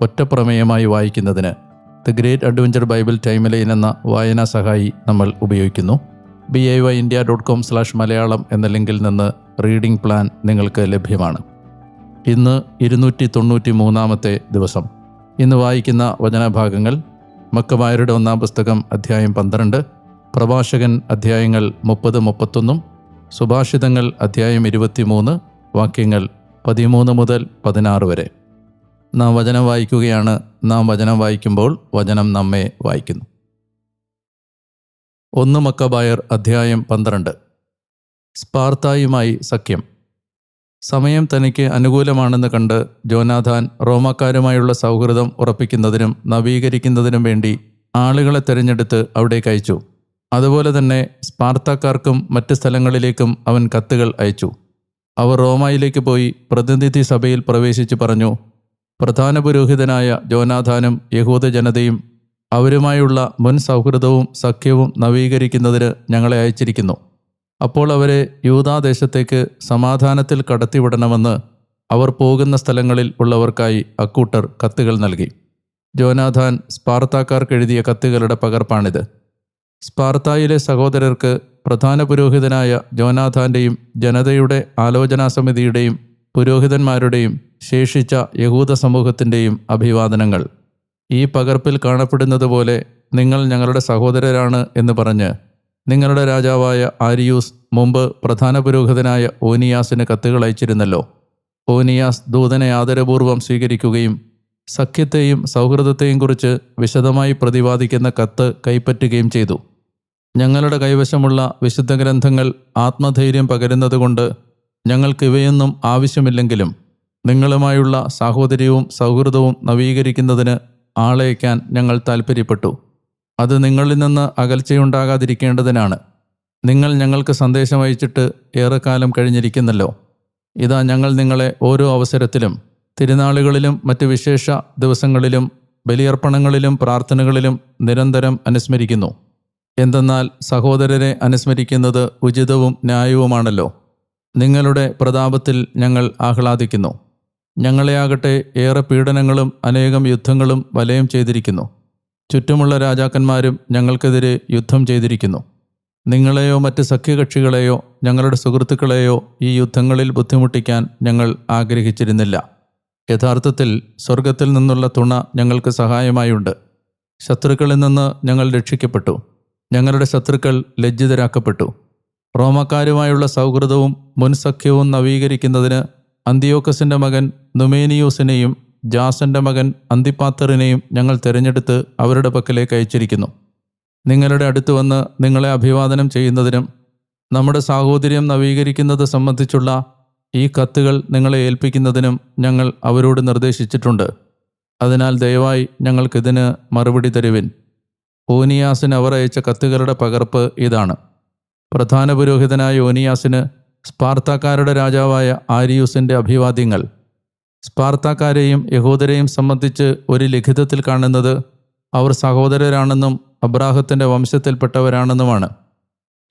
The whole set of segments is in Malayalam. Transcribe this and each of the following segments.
ഒറ്റപ്രമേയമായി വായിക്കുന്നതിന് the great adventure bible timeline എന്ന വായനാ സഹായി നമ്മൾ ഉപയോഗിക്കുന്നു. B I Y India dot com slash Malayalam എന്ന ലിങ്കിൽ നിന്ന് റീഡിംഗ് പ്ലാൻ നിങ്ങൾക്ക് ലഭ്യമാണ്. ഇന്ന് ഇരുന്നൂറ്റി തൊണ്ണൂറ്റി മൂന്നാമത്തെ ദിവസം. ഇന്ന് വായിക്കുന്ന വചനഭാഗങ്ങൾ മക്കമായരുടെ ഒന്നാം പുസ്തകം അധ്യായം പന്ത്രണ്ട് പ്രഭാഷകൻ അധ്യായങ്ങൾ മുപ്പത് മുപ്പത്തൊന്നും സുഭാഷിതങ്ങൾ അധ്യായം ഇരുപത്തിമൂന്ന് വാക്യങ്ങൾ പതിമൂന്ന് മുതൽ പതിനാറ് വരെ. നാം വചനം വായിക്കുകയാണ്. നാം വചനം വായിക്കുമ്പോൾ വചനം നമ്മെ വായിക്കുന്നു. ഒന്ന് മക്കബായർ അധ്യായം പന്ത്രണ്ട്. സ്പാർത്തായുമായി സഖ്യം. സമയം തനിക്ക് അനുകൂലമാണെന്ന് കണ്ട് ജോനാഥാൻ റോമാക്കാരുമായുള്ള സൗഹൃദം ഉറപ്പിക്കുന്നതിനും നവീകരിക്കുന്നതിനും വേണ്ടി ആളുകളെ തിരഞ്ഞെടുത്ത് അവിടേക്ക് അയച്ചു അതുപോലെ തന്നെ സ്പാർത്താക്കാർക്കും മറ്റ് സ്ഥലങ്ങളിലേക്കും അവൻ കത്തുകൾ അയച്ചു. അവർ റോമായിലേക്ക് പോയി പ്രതിനിധി സഭയിൽ പ്രവേശിച്ച് പറഞ്ഞു പ്രധാന പുരോഹിതനായ ജോനാഥാനും യഹൂദ ജനതയും അവരുമായുള്ള മുൻ സൗഹൃദവും സഖ്യവും നവീകരിക്കുന്നതിന് ഞങ്ങളെ അയച്ചിരിക്കുന്നു. അപ്പോൾ അവരെ യൂതാദേശത്തേക്ക് സമാധാനത്തിൽ കടത്തിവിടണമെന്ന് അവർ പോകുന്ന സ്ഥലങ്ങളിൽ ഉള്ളവർക്കായി അക്കൂട്ടർ കത്തുകൾ നൽകി. ജോനാഥാൻ സ്പാർത്താക്കാർക്ക് എഴുതിയ കത്തുകളുടെ പകർപ്പാണിത്. സ്പാർത്തായിലെ സഹോദരർക്ക് പ്രധാന പുരോഹിതനായ ജോനാഥാന്റെയും ജനതയുടെ ആലോചനാ സമിതിയുടെയും പുരോഹിതന്മാരുടെയും ശേഷിച്ച യഹൂദ സമൂഹത്തിന്റെയും അഭിവാദനങ്ങൾ. ഈ പകർപ്പിൽ കാണപ്പെടുന്നത് പോലെ നിങ്ങൾ ഞങ്ങളുടെ സഹോദരരാണ് എന്ന് പറഞ്ഞ് നിങ്ങളുടെ രാജാവായ ആരിയൂസ് മുമ്പ് പ്രധാന പുരോഹിതനായ ഓനിയാസിന് കത്തുകൾ അയച്ചിരുന്നല്ലോ. ഓനിയാസ് ദൂതനെ ആദരപൂർവം സ്വീകരിക്കുകയും സഖ്യത്തെയും സൗഹൃദത്തെയും കുറിച്ച് വിശദമായി പ്രതിപാദിക്കുന്ന കത്ത് കൈപ്പറ്റുകയും ചെയ്തു. ഞങ്ങളുടെ കൈവശമുള്ള വിശുദ്ധ ഗ്രന്ഥങ്ങൾ ആത്മധൈര്യം പകരുന്നതുകൊണ്ട് ഞങ്ങൾക്ക് ഇവയൊന്നും ആവശ്യമില്ലെങ്കിലും നിങ്ങളുമായുള്ള സാഹോദര്യവും സൗഹൃദവും നവീകരിക്കുന്നതിന് ആളയക്കാൻ ഞങ്ങൾ താൽപ്പര്യപ്പെട്ടു. അത് നിങ്ങളിൽ നിന്ന് അകൽച്ചയുണ്ടാകാതിരിക്കേണ്ടതിനാണ്. നിങ്ങൾ ഞങ്ങൾക്ക് സന്ദേശം അയച്ചിട്ട് ഏറെക്കാലം കഴിഞ്ഞിരിക്കുന്നല്ലോ. ഇതാ ഞങ്ങൾ നിങ്ങളെ ഓരോ അവസരത്തിലും തിരുനാളുകളിലും മറ്റ് വിശേഷ ദിവസങ്ങളിലും ബലിയർപ്പണങ്ങളിലും പ്രാർത്ഥനകളിലും നിരന്തരം അനുസ്മരിക്കുന്നു. എന്തെന്നാൽ സഹോദരരെ അനുസ്മരിക്കുന്നത് ഉചിതവും ന്യായവുമാണല്ലോ. നിങ്ങളുടെ പ്രതാപത്തിൽ ഞങ്ങൾ ആഹ്ലാദിക്കുന്നു. ഞങ്ങളെയാകട്ടെ ഏറെ പീഡനങ്ങളും അനേകം യുദ്ധങ്ങളും വലയം ചെയ്തിരിക്കുന്നു. ചുറ്റുമുള്ള രാജാക്കന്മാരും ഞങ്ങൾക്കെതിരെ യുദ്ധം ചെയ്തിരിക്കുന്നു. നിങ്ങളെയോ മറ്റ് സഖ്യകക്ഷികളെയോ ഞങ്ങളുടെ സുഹൃത്തുക്കളെയോ ഈ യുദ്ധങ്ങളിൽ ബുദ്ധിമുട്ടിക്കാൻ ഞങ്ങൾ ആഗ്രഹിച്ചിരുന്നില്ല. യഥാർത്ഥത്തിൽ സ്വർഗത്തിൽ നിന്നുള്ള തുണ ഞങ്ങൾക്ക് സഹായമായുണ്ട്. ശത്രുക്കളിൽ നിന്ന് ഞങ്ങൾ രക്ഷിക്കപ്പെട്ടു. ഞങ്ങളുടെ ശത്രുക്കൾ ലജ്ജിതരാക്കപ്പെട്ടു. റോമക്കാരുമായുള്ള സൗഹൃദവും മുൻസഖ്യവും നവീകരിക്കുന്നതിന് അന്തിയോക്കസിന്റെ മകൻ നുമേനിയോസിനെയും ജാസന്റെ മകൻ അന്തിപ്പാത്തറിനെയും ഞങ്ങൾ തിരഞ്ഞെടുത്ത് അവരുടെ പക്കലേക്ക് അയച്ചിരിക്കുന്നു. നിങ്ങളുടെ അടുത്ത് വന്ന് നിങ്ങളെ അഭിവാദനം ചെയ്യുന്നതിനും നമ്മുടെ സാഹോദര്യം നവീകരിക്കുന്നത് സംബന്ധിച്ചുള്ള ഈ കത്തുകൾ നിങ്ങളെ ഏൽപ്പിക്കുന്നതിനും ഞങ്ങൾ അവരോട് നിർദ്ദേശിച്ചിട്ടുണ്ട്. അതിനാൽ ദയവായി ഞങ്ങൾക്കിതിന് മറുപടി തരുവിൻ. ഓനിയാസിന് അവർ അയച്ച കത്തുകളുടെ പകർപ്പ് ഇതാണ്. പ്രധാന പുരോഹിതനായ ഓനിയാസിന് സ്പാർത്താക്കാരുടെ രാജാവായ ആരിയൂസിന്റെ അഭിവാദ്യങ്ങൾ. സ്പാർത്താക്കാരെയും യഹൂദരെയും സംബന്ധിച്ച് ഒരു ലിഖിതത്തിൽ കാണുന്നത് അവർ സഹോദരരാണെന്നും അബ്രാഹത്തിന്റെ വംശത്തിൽപ്പെട്ടവരാണെന്നുമാണ്.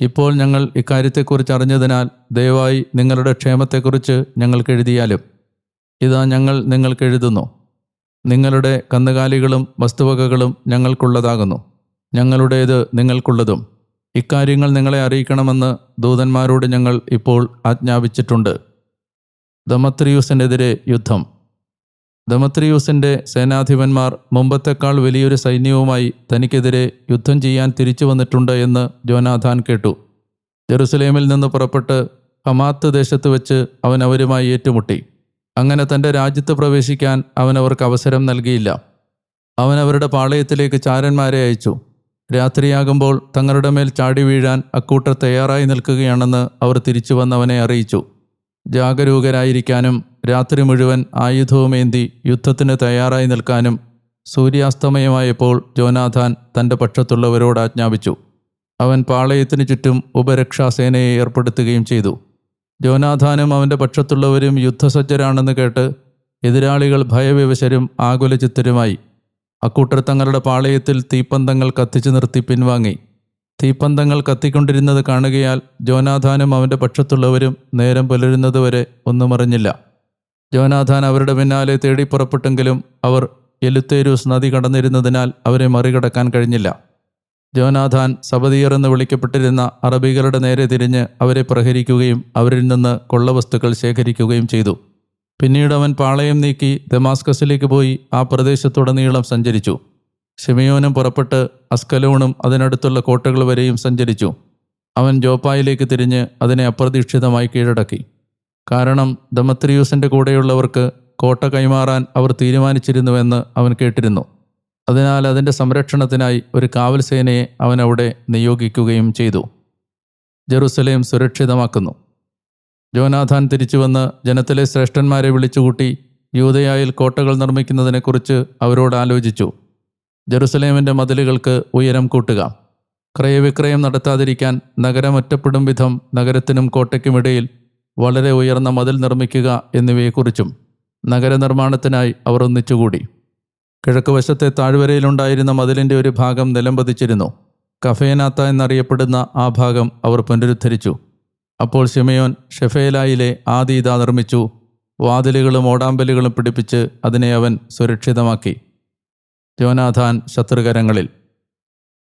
ഇപ്പോൾ ഞങ്ങൾ ഇക്കാര്യത്തെക്കുറിച്ച് അറിഞ്ഞതിനാൽ ദയവായി നിങ്ങളുടെ ക്ഷേമത്തെക്കുറിച്ച് ഞങ്ങൾക്ക് എഴുതിയാലും. ഇതാ ഞങ്ങൾ നിങ്ങൾക്ക് എഴുതുന്നു. നിങ്ങളുടെ കന്നുകാലികളും വസ്തുവകകളും ഞങ്ങൾക്കുള്ളതാകുന്നു. ഞങ്ങളുടേത് നിങ്ങൾക്കുള്ളതും. ഇക്കാര്യങ്ങൾ നിങ്ങളെ അറിയിക്കണമെന്ന് ദൂതന്മാരോട് ഞങ്ങൾ ഇപ്പോൾ ആജ്ഞാപിച്ചിട്ടുണ്ട്. ദമത്രിയൂസിനെതിരെ യുദ്ധം. ദമത്രിയൂസിന്റെ സേനാധിപന്മാർ മുമ്പത്തെക്കാൾ വലിയൊരു സൈന്യവുമായി തനിക്കെതിരെ യുദ്ധം ചെയ്യാൻ തിരിച്ചു വന്നിട്ടുണ്ട് എന്ന് ജോനാഥാൻ കേട്ടു. ജെറുസലേമിൽ നിന്ന് പുറപ്പെട്ട് ഹമാത്ത് ദേശത്ത് വെച്ച് അവൻ അവരുമായി ഏറ്റുമുട്ടി. അങ്ങനെ തന്റെ രാജ്യത്ത് പ്രവേശിക്കാൻ അവൻ അവർക്ക് അവസരം നൽകിയില്ല. അവൻ അവരുടെ പാളയത്തിലേക്ക് ചാരന്മാരെ അയച്ചു. രാത്രിയാകുമ്പോൾ തങ്ങളുടെ മേൽ ചാടി വീഴാൻ അക്കൂട്ടർ തയ്യാറായി നിൽക്കുകയാണെന്ന് അവർ തിരിച്ചു വന്നവനെ അറിയിച്ചു. ജാഗരൂകരായിരിക്കാനും രാത്രി മുഴുവൻ ആയുധവുമേന്തി യുദ്ധത്തിന് തയ്യാറായി നിൽക്കാനും സൂര്യാസ്തമയമായപ്പോൾ ജോനാഥാൻ തന്റെ പക്ഷത്തുള്ളവരോട് ആജ്ഞാപിച്ചു. അവൻ പാളയത്തിന് ചുറ്റും ഉപരക്ഷാസേനയെ ഏർപ്പെടുത്തുകയും ചെയ്തു. ജോനാഥാനും അവന്റെ പക്ഷത്തുള്ളവരും യുദ്ധസജ്ജരാണെന്ന് കേട്ട് എതിരാളികൾ ഭയവിവശരും ആകുലചിത്തരുമായി. അക്കൂട്ടർ തങ്ങളുടെ പാളയത്തിൽ തീപ്പന്തങ്ങൾ കത്തിച്ചു നിർത്തി പിൻവാങ്ങി. തീപ്പന്തങ്ങൾ കത്തിക്കൊണ്ടിരുന്നത് കാണുകയാൽ ജോനാഥാനും അവന്റെ പക്ഷത്തുള്ളവരും നേരം പുലരുന്നതുവരെ ഒന്നും അറിഞ്ഞില്ല. ജോനാഥാൻ അവരുടെ പിന്നാലെ തേടി പുറപ്പെട്ടെങ്കിലും അവർ എലുത്തേരൂസ് നദി കടന്നിരുന്നതിനാൽ അവരെ മറികടക്കാൻ കഴിഞ്ഞില്ല. ജോനാഥാൻ സബദിയർ എന്ന് വിളിക്കപ്പെട്ടിരുന്ന അറബികളുടെ നേരെ തിരിഞ്ഞ് അവരെ പ്രഹരിക്കുകയും അവരിൽ നിന്ന് കൊള്ളവസ്തുക്കൾ ശേഖരിക്കുകയും ചെയ്തു. പിന്നീട് അവൻ പാളയം നീക്കി ദമാസ്കസിലേക്ക് പോയി ആ പ്രദേശത്തുടനീളം സഞ്ചരിച്ചു. ഷിമയോനും പുറപ്പെട്ട് അസ്കലോണും അതിനടുത്തുള്ള കോട്ടകൾ വരെയും സഞ്ചരിച്ചു. അവൻ ജോപ്പായിലേക്ക് തിരിഞ്ഞ് അതിനെ അപ്രതീക്ഷിതമായി കീഴടക്കി. കാരണം ദമത്രിയൂസിന്റെ കൂടെയുള്ളവർക്ക് കോട്ട കൈമാറാൻ അവർ തീരുമാനിച്ചിരുന്നുവെന്ന് അവൻ കേട്ടിരുന്നു. അതിനാൽ അതിന്റെ സംരക്ഷണത്തിനായി ഒരു കാവൽ സേനയെ അവൻ അവിടെ നിയോഗിക്കുകയും ചെയ്തു. ജെറുസലേം സുരക്ഷിതമാക്കുന്നു. ജോനാഥാൻ തിരിച്ചുവന്ന് ജനത്തിലെ ശ്രേഷ്ഠന്മാരെ വിളിച്ചുകൂട്ടി യൂതയായിൽ കോട്ടകൾ നിർമ്മിക്കുന്നതിനെക്കുറിച്ച് അവരോട് ആലോചിച്ചു. ജെറുസലേമിന്റെ മതിലുകൾക്ക് ഉയരം കൂട്ടുക. ക്രയവിക്രയം നടത്താതിരിക്കാൻ നഗരം ഒറ്റപ്പെടും വിധം നഗരത്തിനും കോട്ടയ്ക്കുമിടയിൽ വളരെ ഉയർന്ന മതിൽ നിർമ്മിക്കുക എന്നിവയെക്കുറിച്ചും നഗരനിർമ്മാണത്തിനായി അവർ ഒന്നിച്ചുകൂടി. കിഴക്കുവശത്തെ താഴ്വരയിലുണ്ടായിരുന്ന മതിലിന്റെ ഒരു ഭാഗം നിലംപതിച്ചിരുന്നു കഫേനാത്ത എന്നറിയപ്പെടുന്ന ആ ഭാഗം അവർ പുനരുദ്ധരിച്ചു. അപ്പോൾ ഷിമയോൻ ഷെഫേലായിലെ ആദീത നിർമ്മിച്ചു. വാതിലുകളും ഓടാമ്പലുകളും പിടിപ്പിച്ച് അതിനെ അവൻ സുരക്ഷിതമാക്കി. ജോനാഥാൻ ശത്രുകരങ്ങളിൽ.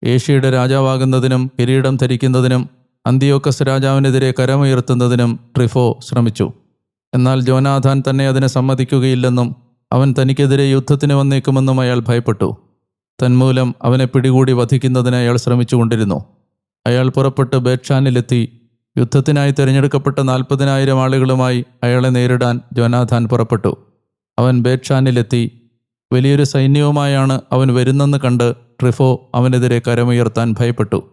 ഏഷ്യയുടെ രാജാവാകുന്നതിനും കിരീടം ധരിക്കുന്നതിനും അന്തിയോക്കസ് രാജാവിനെതിരെ കരമുയർത്തുന്നതിനും ട്രിഫോ ശ്രമിച്ചു. എന്നാൽ ജോനാഥാൻ തന്നെ അതിനെ സമ്മതിക്കുകയില്ലെന്നും അവൻ തനിക്കെതിരെ യുദ്ധത്തിന് വന്നേക്കുമെന്നും അയാൾ ഭയപ്പെട്ടു. തന്മൂലം അവനെ പിടികൂടി വധിക്കുന്നതിന് അയാൾ ശ്രമിച്ചുകൊണ്ടിരുന്നു. അയാൾ പുറപ്പെട്ട് ബേക്ഷാനിലെത്തി യുദ്ധത്തിനായി തിരഞ്ഞെടുക്കപ്പെട്ട നാൽപ്പതിനായിരം ആളുകളുമായി അയാളെ നേരിടാൻ ജോനാഥാൻ പുറപ്പെട്ടു. അവൻ ബേക്ഷാനിലെത്തി വലിയൊരു സൈന്യവുമായാണ് അവൻ വരുന്നെന്ന് കണ്ട് ട്രിഫോ അവനെതിരെ കരമുയർത്താൻ ഭയപ്പെട്ടു.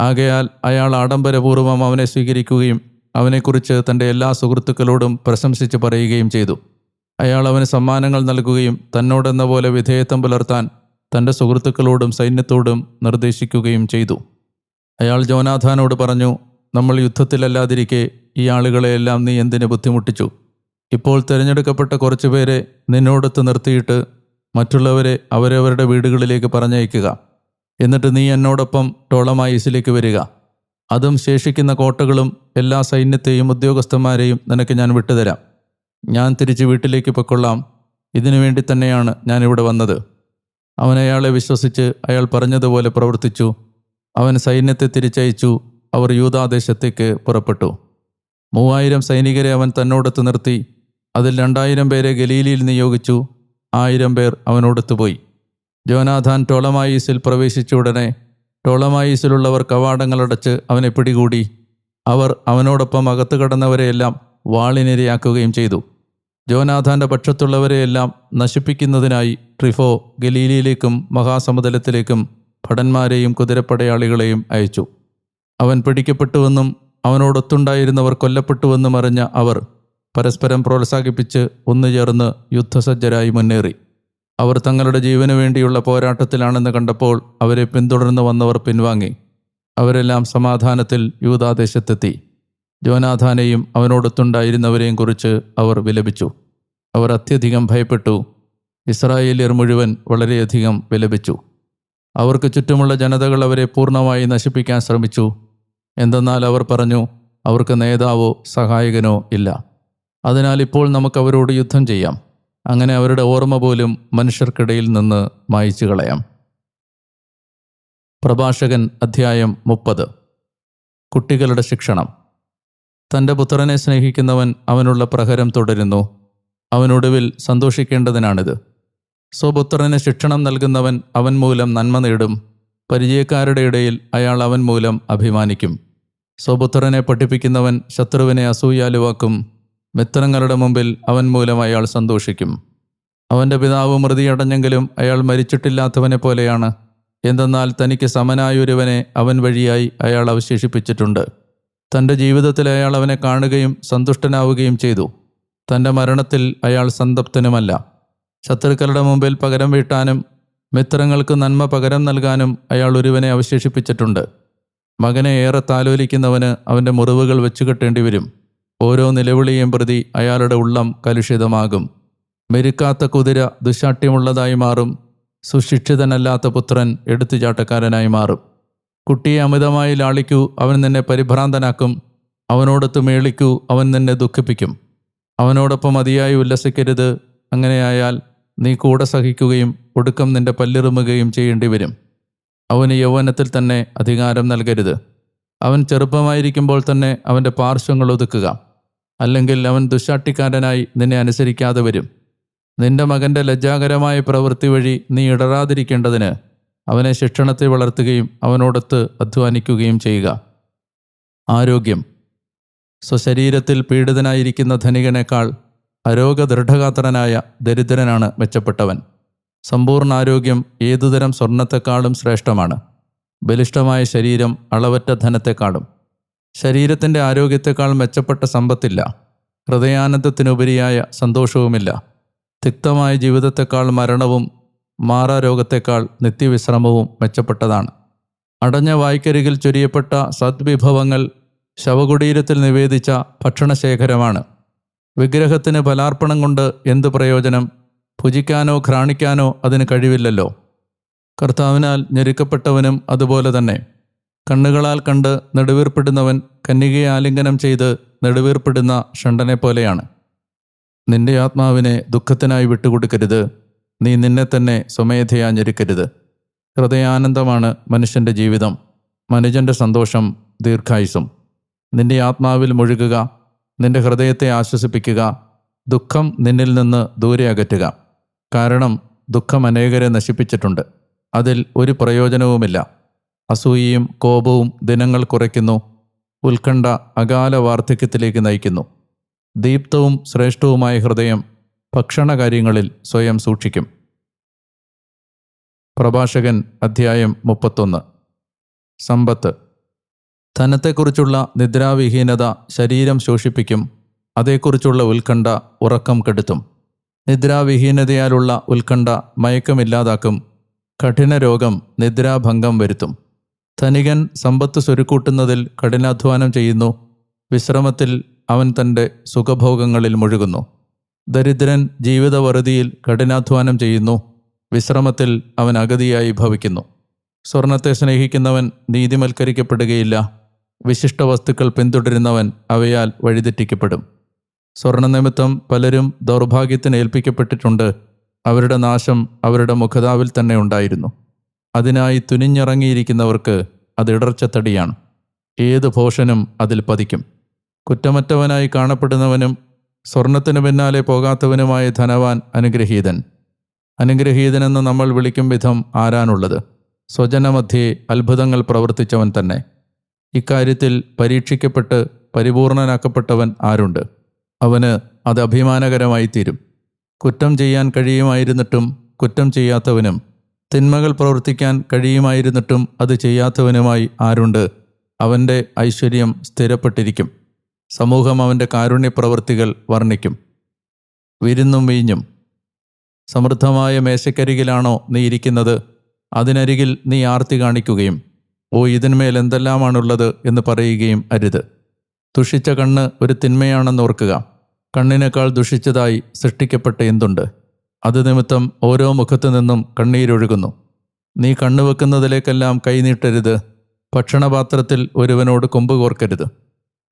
ആകയാൽ അയാൾ ആഡംബരപൂർവം അവനെ സ്വീകരിക്കുകയും അവനെക്കുറിച്ച് തന്റെ എല്ലാ സുഹൃത്തുക്കളോടും പ്രശംസിച്ച് പറയുകയും ചെയ്തു. അയാൾ അവന് സമ്മാനങ്ങൾ നൽകുകയും തന്നോടെന്ന പോലെ വിധേയത്വം പുലർത്താൻ തന്റെ സുഹൃത്തുക്കളോടും സൈന്യത്തോടും നിർദ്ദേശിക്കുകയും ചെയ്തു. അയാൾ ജോനാഥാനോട് പറഞ്ഞു നമ്മൾ യുദ്ധത്തിലല്ലാതിരിക്കെ ഈ ആളുകളെയെല്ലാം നീ എന്തിനെ ബുദ്ധിമുട്ടിച്ചു? ഇപ്പോൾ തിരഞ്ഞെടുക്കപ്പെട്ട കുറച്ചുപേരെ നിന്നോടൊത്ത് നിർത്തിയിട്ട് മറ്റുള്ളവരെ അവരവരുടെ വീടുകളിലേക്ക് പറഞ്ഞയക്കുക. എന്നിട്ട് നീ എന്നോടൊപ്പം ടോളമായിസിലേക്ക് വരിക. അതും ശേഷിക്കുന്ന കോട്ടകളും എല്ലാ സൈന്യത്തെയും ഉദ്യോഗസ്ഥന്മാരെയും നിനക്ക് ഞാൻ വിട്ടുതരാം. ഞാൻ തിരിച്ച് വീട്ടിലേക്ക് പൊക്കൊള്ളാം. ഇതിനു വേണ്ടി തന്നെയാണ് ഞാനിവിടെ വന്നത്. അവൻ അയാളെ വിശ്വസിച്ച് അയാൾ പറഞ്ഞതുപോലെ പ്രവർത്തിച്ചു. അവൻ സൈന്യത്തെ തിരിച്ചയച്ചു. അവർ യൂതാദേശത്തേക്ക് പുറപ്പെട്ടു. മൂവായിരം സൈനികരെ അവൻ തന്നോടൊത്ത് നിർത്തി. അതിൽ രണ്ടായിരം പേരെ ഗലീലിയിൽ നിയോഗിച്ചു. ആയിരം പേർ അവനോടൊത്ത് പോയി. ജോനാഥാൻ ടോളമായീസിൽ പ്രവേശിച്ച ഉടനെ ടോളമായീസിലുള്ളവർ കവാടങ്ങളടച്ച് അവനെ പിടികൂടി. അവർ അവനോടൊപ്പം അകത്തു കടന്നവരെയെല്ലാം വാളിനിരയാക്കുകയും ചെയ്തു. ജോനാഥാന്റെ പക്ഷത്തുള്ളവരെയെല്ലാം നശിപ്പിക്കുന്നതിനായി ട്രിഫോ ഗലീലിയിലേക്കും മഹാസമുദ്രത്തിലേക്കും ഭടന്മാരെയും കുതിരപ്പടയാളികളെയും അയച്ചു. അവൻ പിടിക്കപ്പെട്ടുവെന്നും അവനോടൊത്തുണ്ടായിരുന്നവർ കൊല്ലപ്പെട്ടുവെന്നും അറിഞ്ഞ അവർ പരസ്പരം പ്രോത്സാഹിപ്പിച്ച് ഒന്നുചേർന്ന് യുദ്ധസജ്ജരായി മുന്നേറി. അവർ തങ്ങളുടെ ജീവന് വേണ്ടിയുള്ള പോരാട്ടത്തിലാണെന്ന് കണ്ടപ്പോൾ അവരെ പിന്തുടർന്ന് വന്നവർ പിൻവാങ്ങി. അവരെല്ലാം സമാധാനത്തിൽ യൂതാദേശത്തെത്തി. ജോനാഥാനെയും അവനോടൊത്തുണ്ടായിരുന്നവരെയും കുറിച്ച് അവർ വിലപിച്ചു. അവർ അത്യധികം ഭയപ്പെട്ടു. ഇസ്രായേലിയർ മുഴുവൻ വളരെയധികം വിലപിച്ചു. അവർക്ക് ചുറ്റുമുള്ള ജനതകൾ അവരെ പൂർണമായി നശിപ്പിക്കാൻ ശ്രമിച്ചു. എന്തെന്നാൽ അവർ പറഞ്ഞു അവർക്ക് നേതാവോ സഹായകനോ ഇല്ല. അതിനാൽ ഇപ്പോൾ നമുക്ക് അവരോട് യുദ്ധം ചെയ്യാം. അങ്ങനെ അവരുടെ ഓർമ്മ പോലും മനുഷ്യർക്കിടയിൽ നിന്ന് മായിച്ചു കളയാം. പ്രഭാഷകൻ അധ്യായം മുപ്പത്. കുട്ടികളുടെ ശിക്ഷണം. തന്റെ പുത്രനെ സ്നേഹിക്കുന്നവൻ അവനുള്ള പ്രഹരം തുടരുന്നു. അവനൊടുവിൽ സന്തോഷിക്കേണ്ടതിനാണിത്. സ്വപുത്രന് ശിക്ഷണം നൽകുന്നവൻ അവൻ മൂലം നന്മ നേടും. പരിചയക്കാരുടെ ഇടയിൽ അയാൾ അവൻ മൂലം അഭിമാനിക്കും. സ്വപുത്രനെ പഠിപ്പിക്കുന്നവൻ ശത്രുവിനെ അസൂയാലുവാക്കും. മിത്രങ്ങളുടെ മുമ്പിൽ അവൻ മൂലം അയാൾ സന്തോഷിക്കും. അവന്റെ പിതാവ് മൃതിയടഞ്ഞെങ്കിലും അയാൾ മരിച്ചിട്ടില്ലാത്തവനെ പോലെയാണ്. എന്തെന്നാൽ തനിക്ക് സമനായൊരുവനെ അവൻ വഴിയായി അയാൾ അവശേഷിപ്പിച്ചിട്ടുണ്ട്. തന്റെ ജീവിതത്തിൽ അയാൾ അവനെ കാണുകയും സന്തുഷ്ടനാവുകയും ചെയ്തു. തന്റെ മരണത്തിൽ അയാൾ സന്തപ്തനുമല്ല ശത്രുക്കളുടെ മുമ്പിൽ പകരം വീട്ടാനും മിത്രങ്ങൾക്ക് നന്മ പകരം നൽകാനും അയാൾ ഒരുവനെ അവശേഷിപ്പിച്ചിട്ടുണ്ട്. മകനെ ഏറെ താലോലിക്കുന്നവന് അവന്റെ മുറിവുകൾ വെച്ചുകെട്ടേണ്ടി വരും. ഓരോ നിലവിളിയും പ്രതി അയാളുടെ ഉള്ളം കലുഷിതമാകും. മെരുക്കാത്ത കുതിര ദുശാഠ്യമുള്ളതായി മാറും. സുശിക്ഷിതനല്ലാത്ത പുത്രൻ എടുത്തുചാട്ടക്കാരനായി മാറും. കുട്ടിയെ അമിതമായി ലാളിക്കൂ അവൻ നിന്നെ പരിഭ്രാന്തനാക്കും. അവനോടൊത്ത് മേളിക്കൂ അവൻ നിന്നെ ദുഃഖിപ്പിക്കും. അവനോടൊപ്പം അതിയായി ഉല്ലസിക്കരുത്. അങ്ങനെയായാൽ നീ കൂടെ സഹിക്കുകയും ഒടുക്കം നിന്റെ പല്ലിറുമുകയും ചെയ്യേണ്ടി വരും. അവന് യൗവനത്തിൽ തന്നെ അധികാരം നൽകരുത്. അവൻ ചെറുപ്പമായിരിക്കുമ്പോൾ തന്നെ അവന്റെ പാർശ്വങ്ങൾ ഒതുക്കുക. അല്ലെങ്കിൽ അവൻ ദുശാട്ടിക്കാരനായി നിന്നെ അനുസരിക്കാതെ വരും. നിന്റെ മകന്റെ ലജ്ജാകരമായ പ്രവൃത്തി വഴി നീ ഇടറാതിരിക്കേണ്ടതിന് അവനെ ശിക്ഷണത്തെ വളർത്തുകയും അവനോടൊത്ത് അധ്വാനിക്കുകയും ചെയ്യുക. ആരോഗ്യം. സ്വശരീരത്തിൽ പീഡിതനായിരിക്കുന്ന ധനികനേക്കാൾ അരോഗദൃഢഗാത്രനായ ദരിദ്രനാണ് മെച്ചപ്പെട്ടവൻ. സമ്പൂർണ ആരോഗ്യം ഏതുതരം സ്വർണത്തെക്കാളും ശ്രേഷ്ഠമാണ്. ബലിഷ്ഠമായ ശരീരം അളവറ്റ ധനത്തെക്കാളും. ശരീരത്തിന്റെ ആരോഗ്യത്തെക്കാൾ മെച്ചപ്പെട്ട സമ്പത്തില്ല. ഹൃദയാനന്ദത്തിനുപരിയായ സന്തോഷവുമില്ല. തിക്തമായ ജീവിതത്തെക്കാൾ മരണവും മാറാരോഗത്തെക്കാൾ നിത്യവിശ്രമവും മെച്ചപ്പെട്ടതാണ്. അടഞ്ഞ വായ്ക്കരികിൽ ചൊരിയപ്പെട്ട സദ്വിഭവങ്ങൾ ശവകുടീരത്തിൽ നിവേദിച്ച ഭക്ഷണശേഖരമാണ്. വിഗ്രഹത്തിന് ബലാർപ്പണം കൊണ്ട് എന്ത് പ്രയോജനം? ഭുജിക്കാനോ ഘ്രാണിക്കാനോ അതിന് കഴിവില്ലല്ലോ. കർത്താവിനാൽ ഞെരുക്കപ്പെട്ടവനും അതുപോലെ തന്നെ. കണ്ണുകളാൽ കണ്ട് നെടുവീർപ്പെടുന്നവൻ കന്യകയെ ആലിംഗനം ചെയ്ത് നെടുവീർപ്പെടുന്ന ഷണ്ടനെ പോലെയാണ്. നിന്റെ ആത്മാവിനെ ദുഃഖത്തിനായി വിട്ടുകൊടുക്കരുത്. നീ നിന്നെ തന്നെ സ്വമേധയാ ഞെരുക്കരുത്. ഹൃദയാനന്ദമാണ് മനുഷ്യന്റെ ജീവിതം. മനുജന്റെ സന്തോഷം ദീർഘായുസും നിന്റെ ആത്മാവിൽ മുഴുകുക. നിന്റെ ഹൃദയത്തെ ആശ്വസിപ്പിക്കുക. ദുഃഖം നിന്നിൽ നിന്ന് ദൂരെ അകറ്റുക. കാരണം ദുഃഖം അനേകരെ നശിപ്പിച്ചിട്ടുണ്ട്. അതിൽ ഒരു പ്രയോജനവുമില്ല. അസൂയയും കോപവും ദിനങ്ങൾ കുറയ്ക്കുന്നു. ഉത്കണ്ഠ അകാല വാർദ്ധക്യത്തിലേക്ക് നയിക്കുന്നു. ദീപ്തവും ശ്രേഷ്ഠവുമായ ഹൃദയം ഭക്ഷണകാര്യങ്ങളിൽ സ്വയം സൂക്ഷിക്കും. പ്രഭാഷകൻ അധ്യായം മുപ്പത്തൊന്ന്. സമ്പത്ത്. ധനത്തെക്കുറിച്ചുള്ള നിദ്രാവിഹീനത ശരീരം ശോഷിപ്പിക്കും. അതേക്കുറിച്ചുള്ള ഉത്കണ്ഠ ഉറക്കം കെടുത്തും. നിദ്രാവിഹീനതയാലുള്ള ഉത്കണ്ഠ മയക്കമില്ലാതാക്കും. കഠിന രോഗം നിദ്രാഭംഗം വരുത്തും. ധനികൻ സമ്പത്ത് സ്വരുക്കൂട്ടുന്നതിൽ കഠിനാധ്വാനം ചെയ്യുന്നു. വിശ്രമത്തിൽ അവൻ തന്റെ സുഖഭോഗങ്ങളിൽ മുഴുകുന്നു. ദരിദ്രൻ ജീവിതവറുതിയിൽ കഠിനാധ്വാനം ചെയ്യുന്നു. വിശ്രമത്തിൽ അവൻ അഗതിയായി ഭവിക്കുന്നു. സ്വർണത്തെ സ്നേഹിക്കുന്നവൻ നീതിമൽക്കരിക്കപ്പെടുകയില്ല വിശിഷ്ട വസ്തുക്കൾ പിന്തുടരുന്നവൻ അവയാൽ വഴിതെറ്റിക്കപ്പെടും. സ്വർണനിമിത്തം പലരും ദൗർഭാഗ്യത്തിന് ഏൽപ്പിക്കപ്പെട്ടിട്ടുണ്ട്. അവരുടെ നാശം അവരുടെ മുഖതാവിൽ തന്നെ ഉണ്ടായിരുന്നു. അതിനായി തുനിഞ്ഞിറങ്ങിയിരിക്കുന്നവർക്ക് അത് ഇടർച്ചത്തടിയാണ്. ഏത് ഭോഷനും അതിൽ പതിക്കും. കുറ്റമറ്റവനായി കാണപ്പെടുന്നവനും സ്വർണത്തിനു പിന്നാലെ പോകാത്തവനുമായ ധനവാൻ അനുഗ്രഹീതൻ. അനുഗ്രഹീതനെന്ന് നമ്മൾ വിളിക്കും വിധം ആരാനുള്ളത് സ്വജനമധ്യേ അത്ഭുതങ്ങൾ പ്രവർത്തിച്ചവൻ തന്നെ. ഇക്കാര്യത്തിൽ പരീക്ഷിക്കപ്പെട്ട് പരിപൂർണനാക്കപ്പെട്ടവൻ ആരുണ്ട്? അവന് അത് അഭിമാനകരമായി തീരും കുറ്റം ചെയ്യാൻ കഴിയുമായിരുന്നിട്ടും കുറ്റം ചെയ്യാത്തവനും തിന്മകൾ പ്രവർത്തിക്കാൻ കഴിയുമായിരുന്നിട്ടും അത് ചെയ്യാത്തവനുമായി ആരുണ്ട്? അവന്റെ ഐശ്വര്യം സ്ഥിരപ്പെട്ടിരിക്കും. സമൂഹം അവന്റെ കാരുണ്യപ്രവൃത്തികൾ വർണിക്കും. വിരുന്നും വീഞ്ഞും. സമൃദ്ധമായ മേശക്കരികിലാണോ നീ ഇരിക്കുന്നത്? അതിനരികിൽ നീ ആർത്തി കാണിക്കുകയും ഓ ഇതിന്മേൽ എന്തെല്ലാമാണുള്ളത്? എന്ന് പറയുകയും അരുത്. ദുഷിച്ച കണ്ണ് ഒരു തിന്മയാണെന്ന് ഓർക്കുക. കണ്ണിനേക്കാൾ ദുഷിച്ചതായി സൃഷ്ടിക്കപ്പെട്ട എന്തുണ്ട്? അത് നിമിത്തം ഓരോ മുഖത്തു നിന്നും കണ്ണീരൊഴുകുന്നു നീ കണ്ണു വെക്കുന്നതിലേക്കെല്ലാം കൈനീട്ടരുത് ഭക്ഷണപാത്രത്തിൽ ഒരുവനോട് കൊമ്പ് കോർക്കരുത്.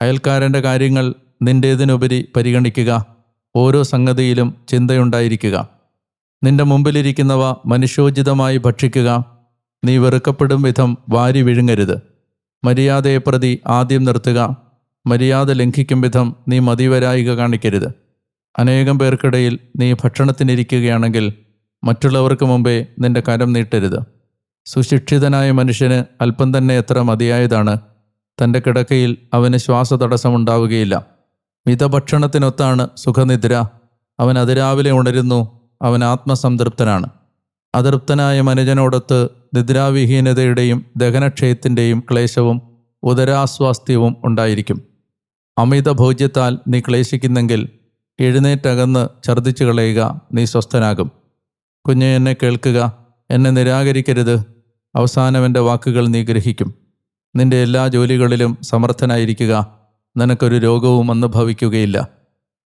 അയൽക്കാരന്റെ കാര്യങ്ങൾ നിന്റേതിനുപരി പരിഗണിക്കുക. ഓരോ സംഗതിയിലും ചിന്തയുണ്ടായിരിക്കുക. നിന്റെ മുമ്പിലിരിക്കുന്നവ മനുഷ്യോചിതമായി ഭക്ഷിക്കുക. നീ വെറുക്കപ്പെടും വിധം വാരി വിഴുങ്ങരുത്. മര്യാദയെ പ്രതി ആദ്യം നിർത്തുക. മര്യാദ ലംഘിക്കും വിധം നീ മതിവരായിക കാണിക്കരുത്. അനേകം പേർക്കിടയിൽ നീ ഭക്ഷണത്തിനിരിക്കുകയാണെങ്കിൽ മറ്റുള്ളവർക്ക് മുമ്പേ നിന്റെ കരം നീട്ടരുത്. സുശിക്ഷിതനായ മനുഷ്യന് അല്പം തന്നെ എത്ര മതിയായതാണ്. തന്റെ കിടക്കയിൽ അവന് ശ്വാസതടസ്സമുണ്ടാവുകയില്ല. മിതഭക്ഷണത്തിനൊത്താണ് സുഖനിദ്ര. അവൻ അതിരാവിലെ ഉണരുന്നു. അവൻ ആത്മസംതൃപ്തനാണ്. അതൃപ്തനായ മനുജനോടൊത്ത് നിദ്രാവിഹീനതയുടെയും ദഹനക്ഷയത്തിന്റെയും ക്ലേശവും ഉദരാസ്വാസ്ഥ്യവും ഉണ്ടായിരിക്കും. അമിത ഭോജ്യത്താൽ നീ ക്ലേശിക്കുന്നെങ്കിൽ എഴുന്നേറ്റകന്ന് ഛർദ്ദിച്ചു കളയുക നീ സ്വസ്ഥനാകും. കുഞ്ഞെ എന്നെ കേൾക്കുക. എന്നെ നിരാകരിക്കരുത്. അവസാനം എന്റെ വാക്കുകൾ നീ ഗ്രഹിക്കും. നിന്റെ എല്ലാ ജോലികളിലും സമർത്ഥനായിരിക്കുക. നിനക്കൊരു രോഗവും അന്ന് ഭവിക്കുകയില്ല.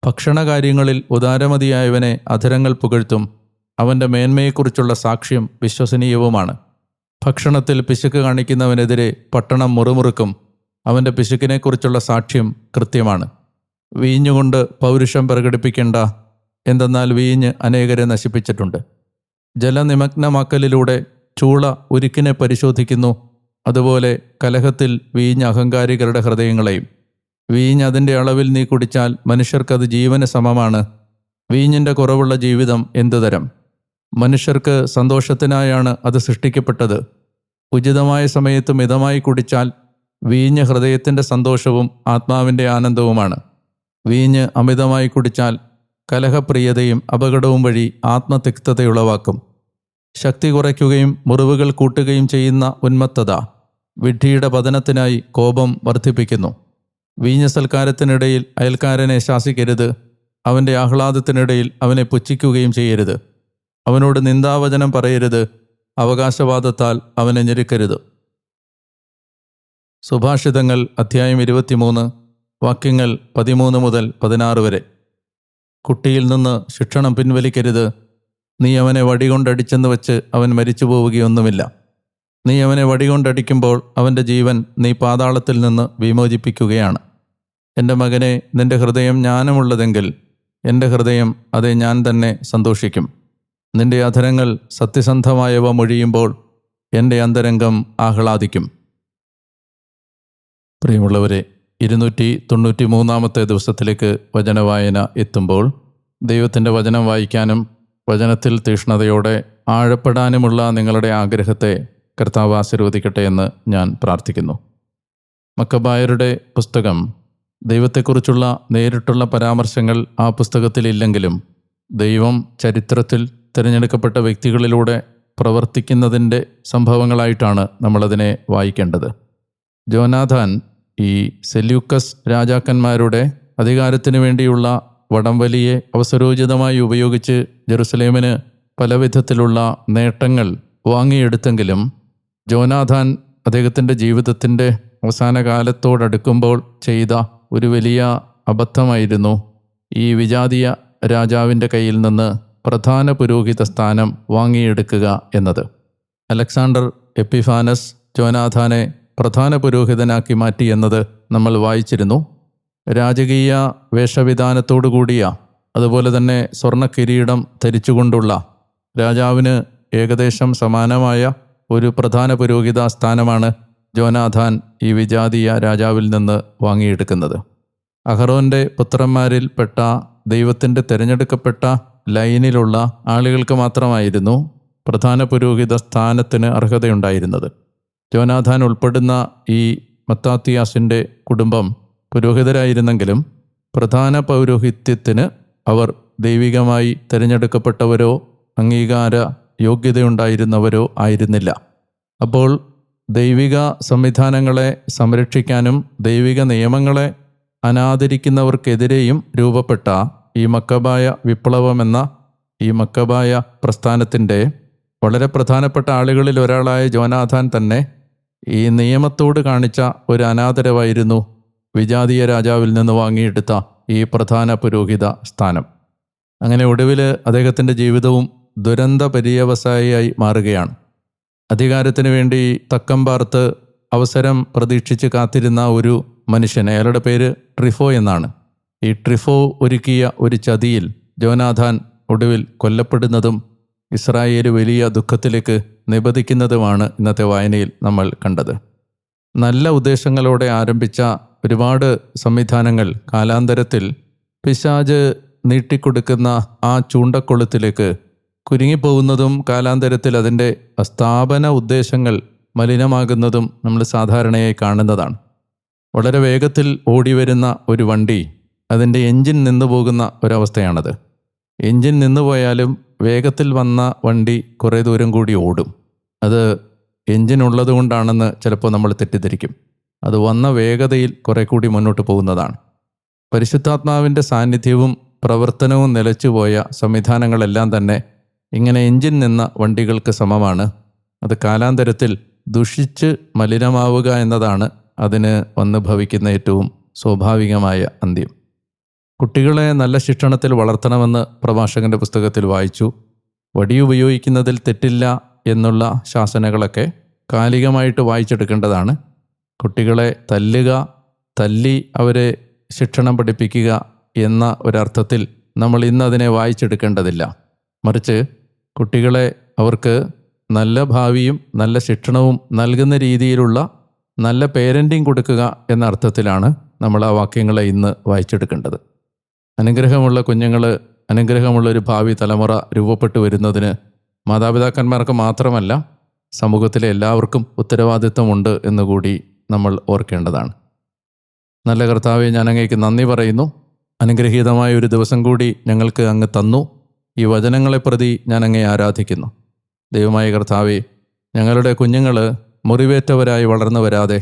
ഭക്ഷണകാര്യങ്ങളിൽ ഉദാരമതിയായവനെ അധരങ്ങൾ പുകഴ്ത്തും. അവന്റെ മേന്മയെക്കുറിച്ചുള്ള സാക്ഷ്യം വിശ്വസനീയവുമാണ്. ഭക്ഷണത്തിൽ പിശുക്ക് കാണിക്കുന്നവനെതിരെ പട്ടണം മുറുമുറുക്കും. അവന്റെ പിശുക്കിനെക്കുറിച്ചുള്ള സാക്ഷ്യം കൃത്യമാണ്. വീഞ്ഞുകൊണ്ട് പൗരുഷം പ്രകടിപ്പിക്കേണ്ട എന്തെന്നാൽ വീഞ്ഞ് അനേകരെ നശിപ്പിച്ചിട്ടുണ്ട്. ജലനിമഗ്നമാക്കലിലൂടെ ചൂള ഉരുക്കിനെ പരിശോധിക്കുന്നു. അതുപോലെ കലഹത്തിൽ വീഞ്ഞ് അഹങ്കാരികളുടെ ഹൃദയങ്ങളെയും. വീഞ്ഞ് അതിന്റെ അളവിൽ നീ കുടിച്ചാൽ മനുഷ്യർക്കത് ജീവന് സമമാണ്. വീഞ്ഞിന്റെ കുറവുള്ള ജീവിതം എന്തുതരം മനുഷ്യർക്ക് സന്തോഷത്തിനായാണ് അത് സൃഷ്ടിക്കപ്പെട്ടത്. ഉചിതമായ സമയത്ത് മിതമായി കുടിച്ചാൽ വീഞ്ഞ് ഹൃദയത്തിന്റെ സന്തോഷവും ആത്മാവിന്റെ ആനന്ദവുമാണ്. വീഞ്ഞ് അമിതമായി കുടിച്ചാൽ കലഹപ്രിയതയും അപകടവും വഴി ആത്മതിക്തതയുളവാക്കും ശക്തി കുറയ്ക്കുകയും മുറിവുകൾ കൂട്ടുകയും ചെയ്യുന്ന ഉന്മത്തത വിഡ്ഢിയുടെ പതനത്തിനായി കോപം വർദ്ധിപ്പിക്കുന്നു. വീഞ്ഞ സൽക്കാരത്തിനിടയിൽ അയൽക്കാരനെ ശാസിക്കരുത് അവന്റെ ആഹ്ലാദത്തിനിടയിൽ അവനെ പുച്ഛിക്കുകയും ചെയ്യരുത്. അവനോട് നിന്ദാവചനം പറയരുത് അവകാശവാദത്താൽ അവനെ ഞെരുക്കരുത്. സുഭാഷിതങ്ങൾ അധ്യായം ഇരുപത്തിമൂന്ന് വാക്യങ്ങൾ പതിമൂന്ന് മുതൽ പതിനാറ് വരെ. കുട്ടിയിൽ നിന്ന് ശിക്ഷണം പിൻവലിക്കരുത്. നീ അവനെ വടികൊണ്ടടിച്ചെന്ന് വെച്ച് അവൻ മരിച്ചു പോവുകയൊന്നുമില്ല നീ അവനെ വടികൊണ്ടടിക്കുമ്പോൾ അവന്റെ ജീവൻ നീ പാതാളത്തിൽ നിന്ന് വിമോചിപ്പിക്കുകയാണ്. എന്റെ മകനെ നിന്റെ ഹൃദയം ജ്ഞാനമുള്ളതെങ്കിൽ എന്റെ ഹൃദയം അതെ ഞാൻ തന്നെ സന്തോഷിക്കും. നിന്റെ അധരങ്ങൾ സത്യസന്ധമായവ മൊഴിയുമ്പോൾ എന്റെ അന്തരംഗം ആഹ്ലാദിക്കും. പ്രിയമുള്ളവരെ ഇരുന്നൂറ്റി തൊണ്ണൂറ്റി മൂന്നാമത്തെ ദിവസത്തിലേക്ക് വചനവായന എത്തുമ്പോൾ ദൈവത്തിന്റെ വചനം വായിക്കാനും വചനത്തിൽ തീഷ്ണതയോടെ ആഴപ്പെടാനുമുള്ള നിങ്ങളുടെ ആഗ്രഹത്തെ കർത്താവ് ആശീർവദിക്കട്ടെ എന്ന് ഞാൻ പ്രാർത്ഥിക്കുന്നു. മക്കബായരുടെ പുസ്തകം ദൈവത്തെക്കുറിച്ചുള്ള നേരിട്ടുള്ള പരാമർശങ്ങൾ ആ പുസ്തകത്തിലില്ലെങ്കിലും ദൈവം ചരിത്രത്തിൽ തിരഞ്ഞെടുക്കപ്പെട്ട വ്യക്തികളിലൂടെ പ്രവർത്തിക്കുന്നതിന്റെ സംഭവങ്ങളായിട്ടാണ് നമ്മളതിനെ വായിക്കേണ്ടത്. ജോനാഥാൻ ഈ സെല്യൂക്കസ് രാജാക്കന്മാരുടെ അധികാരത്തിനു വേണ്ടിയുള്ള വടംവലിയെ അവസരോചിതമായി ഉപയോഗിച്ച് ജെറുസലേമിന് പലവിധത്തിലുള്ള നേട്ടങ്ങൾ വാങ്ങിയെടുത്തെങ്കിലും ജോനാഥാൻ അദ്ദേഹത്തിന്റെ ജീവിതത്തിന്റെ അവസാന കാലത്തോടടുക്കുമ്പോൾ ചെയ്ത ഒരു വലിയ അബദ്ധമായിരുന്നു ഈ വിജാതീയ രാജാവിന്റെ കയ്യിൽ നിന്ന് പ്രധാന പുരോഹിത സ്ഥാനം വാങ്ങിയെടുക്കുക എന്നത്. അലക്സാണ്ടർ എപ്പിഫാനസ് ജോനാഥാനെ പ്രധാന പുരോഹിതനാക്കി മാറ്റി എന്നത് നമ്മൾ വായിച്ചിരുന്നു. രാജകീയ വേഷവിധാനത്തോടുകൂടിയ അതുപോലെ തന്നെ സ്വർണ കിരീടം ധരിച്ചുകൊണ്ടുള്ള രാജാവിന് ഏകദേശം സമാനമായ ഒരു പ്രധാന പുരോഹിത സ്ഥാനമാണ് ജോനാഥാൻ ഈ വിജാതീയ രാജാവിൽ നിന്ന് വാങ്ങിയെടുക്കുന്നത്. അഹറോന്റെ പുത്രന്മാരിൽ പെട്ട ദൈവത്തിന്റെ തിരഞ്ഞെടുക്കപ്പെട്ട ലൈനിലുള്ള ആളുകൾക്ക് മാത്രമായിരുന്നു പ്രധാന പുരോഹിത സ്ഥാനത്തിന് അർഹതയുണ്ടായിരുന്നത്. ജോനാഥാൻ ഉൾപ്പെടുന്ന ഈ മത്താത്തിയാസിന്റെ കുടുംബം പുരോഹിതരായിരുന്നെങ്കിലും പ്രധാന പൗരോഹിത്യത്തിന് അവർ ദൈവികമായി തിരഞ്ഞെടുക്കപ്പെട്ടവരോ അംഗീകാര യോഗ്യതയുണ്ടായിരുന്നവരോ ആയിരുന്നില്ല. അപ്പോൾ ദൈവിക സംവിധാനങ്ങളെ സംരക്ഷിക്കാനും ദൈവിക നിയമങ്ങളെ അനാദരിക്കുന്നവർക്കെതിരെയും രൂപപ്പെട്ട ഈ മക്കബായ വിപ്ലവമെന്ന ഈ മക്കബായ പ്രസ്ഥാനത്തിന്റെ വളരെ പ്രധാനപ്പെട്ട ആളുകളിൽ ഒരാളായ ജോനാഥാൻ തന്നെ ഈ നിയമത്തോട് കാണിച്ച ഒരു അനാദരവായിരുന്നു വിജാതീയ രാജാവിൽ നിന്ന് വാങ്ങിയെടുത്ത ഈ പ്രധാന പുരോഹിത സ്ഥാനം. അങ്ങനെ ഒടുവിൽ അദ്ദേഹത്തിന്റെ ജീവിതവും ദുരന്ത പര്യവസായിയായി മാറുകയാണ്. അധികാരത്തിന് വേണ്ടി തക്കം പാർത്ത് അവസരം പ്രതീക്ഷിച്ച് കാത്തിരുന്ന ഒരു മനുഷ്യൻ അയാളുടെ പേര് ട്രിഫോ എന്നാണ്. ഈ ട്രിഫോ ഒരുക്കിയ ഒരു ചതിയിൽ ജോനാഥാൻ ഒടുവിൽ കൊല്ലപ്പെടുന്നതും ഇസ്രായേൽ വലിയ ദുഃഖത്തിലേക്ക് നിബദിക്കുന്നതുമാണ് ഇന്നത്തെ വായനയിൽ നമ്മൾ കണ്ടത്. നല്ല ഉദ്ദേശങ്ങളോടെ ആരംഭിച്ച ഒരുപാട് സംവിധാനങ്ങൾ കാലാന്തരത്തിൽ പിശാജ് നീട്ടിക്കൊടുക്കുന്ന ആ ചൂണ്ടക്കൊളുത്തിലേക്ക് കുരുങ്ങിപ്പോകുന്നതും കാലാന്തരത്തിൽ അതിന്റെ സ്ഥാപന ഉദ്ദേശങ്ങൾ മലിനമാകുന്നതും നമ്മൾ സാധാരണയായി കാണുന്നതാണ്. വളരെ വേഗത്തിൽ ഓടിവരുന്ന ഒരു വണ്ടി അതിന്റെ എൻജിൻ നിന്നു പോകുന്ന ഒരവസ്ഥയാണത്. എൻജിൻ നിന്നു പോയാലും വേഗത്തിൽ വന്ന വണ്ടി കുറേ ദൂരം കൂടി ഓടും. അത് എൻജിൻ ഉള്ളതുകൊണ്ടാണെന്ന് ചിലപ്പോൾ നമ്മൾ തെറ്റിദ്ധരിക്കും. അത് വന്ന വേഗതയിൽ കുറേ കൂടി മുന്നോട്ട് പോകുന്നതാണ്. പരിശുദ്ധാത്മാവിന്റെ സാന്നിധ്യവും പ്രവർത്തനവും നിലച്ചുപോയ സംവിധാനങ്ങളെല്ലാം തന്നെ ഇങ്ങനെ എഞ്ചിൻ നിന്ന വണ്ടികൾക്ക് സമമാണ്. അത് കാലാന്തരത്തിൽ ദുഷിച്ച് മലിനമാവുക എന്നതാണ് അതിന് വന്ന് ഭവിക്കുന്ന ഏറ്റവും സ്വാഭാവികമായ അന്ത്യം. കുട്ടികളെ നല്ല ശിക്ഷണത്തിൽ വളർത്തണമെന്ന് പ്രഭാഷകന്റെ പുസ്തകത്തിൽ വായിച്ചു. വടി ഉപയോഗിക്കുന്നതിൽ തെറ്റില്ല എന്നുള്ള ശാസനകളൊക്കെ കാലികമായിട്ട് വായിച്ചെടുക്കേണ്ടതാണ്. കുട്ടികളെ തല്ലുക തല്ലി അവരെ ശിക്ഷണം പഠിപ്പിക്കുക എന്ന ഒരർത്ഥത്തിൽ നമ്മൾ ഇന്ന് അതിനെ വായിച്ചെടുക്കേണ്ടതില്ല. മറിച്ച് കുട്ടികളെ അവർക്ക് നല്ല ഭാവിയും നല്ല ശിക്ഷണവും നൽകുന്ന രീതിയിലുള്ള നല്ല പേരന്റിങ് കൊടുക്കുക എന്ന അർത്ഥത്തിലാണ് നമ്മൾ ആ വാക്യങ്ങളെ ഇന്ന് വായിച്ചെടുക്കേണ്ടത്. അനുഗ്രഹമുള്ള കുഞ്ഞുങ്ങൾ അനുഗ്രഹമുള്ള ഒരു ഭാവി തലമുറ രൂപപ്പെട്ടു വരുന്നതിന് മാതാപിതാക്കന്മാർക്ക് മാത്രമല്ല സമൂഹത്തിലെ എല്ലാവർക്കും ഉത്തരവാദിത്വമുണ്ട് എന്നുകൂടി നമ്മൾ ഓർക്കേണ്ടതാണ്. നല്ല കർത്താവെ ഞാൻ അങ്ങേക്ക് നന്ദി പറയുന്നു. അനുഗ്രഹീതമായ ഒരു ദിവസം കൂടി ഞങ്ങൾക്ക് അങ്ങ് തന്നു. ഈ വചനങ്ങളെ പ്രതി ഞാൻ അങ്ങേ ആരാധിക്കുന്നു. ദൈവമായ കർത്താവെ ഞങ്ങളുടെ കുഞ്ഞുങ്ങൾ മുറിവേറ്റവരായി വളർന്നു വരാതെ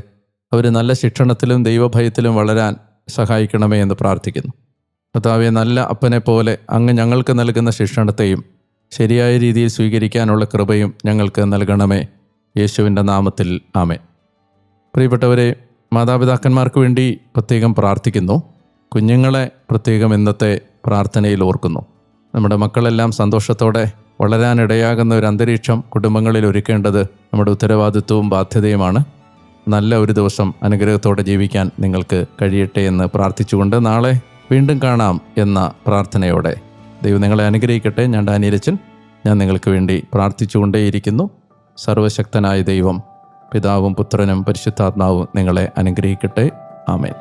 അവർ നല്ല ശിക്ഷണത്തിലും ദൈവഭയത്തിലും വളരാൻ സഹായിക്കണമേ എന്ന് പ്രാർത്ഥിക്കുന്നു. കർത്താവെ നല്ല അപ്പനെ പോലെ അങ്ങ് ഞങ്ങൾക്ക് നൽകുന്ന ശിക്ഷണത്തെയും ശരിയായ രീതിയിൽ സ്വീകരിക്കാനുള്ള കൃപയും ഞങ്ങൾക്ക് നൽകണമേ. യേശുവിന്റെ നാമത്തിൽ ആമേ പ്രിയപ്പെട്ടവരെ മാതാപിതാക്കന്മാർക്ക് വേണ്ടി പ്രത്യേകം പ്രാർത്ഥിക്കുന്നു. കുഞ്ഞുങ്ങളെ പ്രത്യേകം ഇന്നത്തെ പ്രാർത്ഥനയിൽ ഓർക്കുന്നു. നമ്മുടെ മക്കളെല്ലാം സന്തോഷത്തോടെ വളരാനിടയാകുന്ന ഒരു അന്തരീക്ഷം കുടുംബങ്ങളിൽ ഒരുക്കേണ്ടത് നമ്മുടെ ഉത്തരവാദിത്വവും ബാധ്യതയുമാണ്. നല്ല ഒരു ദിവസം അനുഗ്രഹത്തോടെ ജീവിക്കാൻ നിങ്ങൾക്ക് കഴിയട്ടെ എന്ന് പ്രാർത്ഥിച്ചുകൊണ്ട് നാളെ വീണ്ടും കാണാം എന്ന പ്രാർത്ഥനയോടെ. ദൈവം നിങ്ങളെ അനുഗ്രഹിക്കട്ടെ. ഞാൻ ഡാനിയലച്ചൻ ഞാൻ നിങ്ങൾക്ക് വേണ്ടി പ്രാർത്ഥിച്ചുകൊണ്ടേയിരിക്കുന്നു. സർവശക്തനായ ദൈവം പിതാവും പുത്രനും പരിശുദ്ധാത്മാവും നിങ്ങളെ അനുഗ്രഹിക്കട്ടെ. ആമേൻ.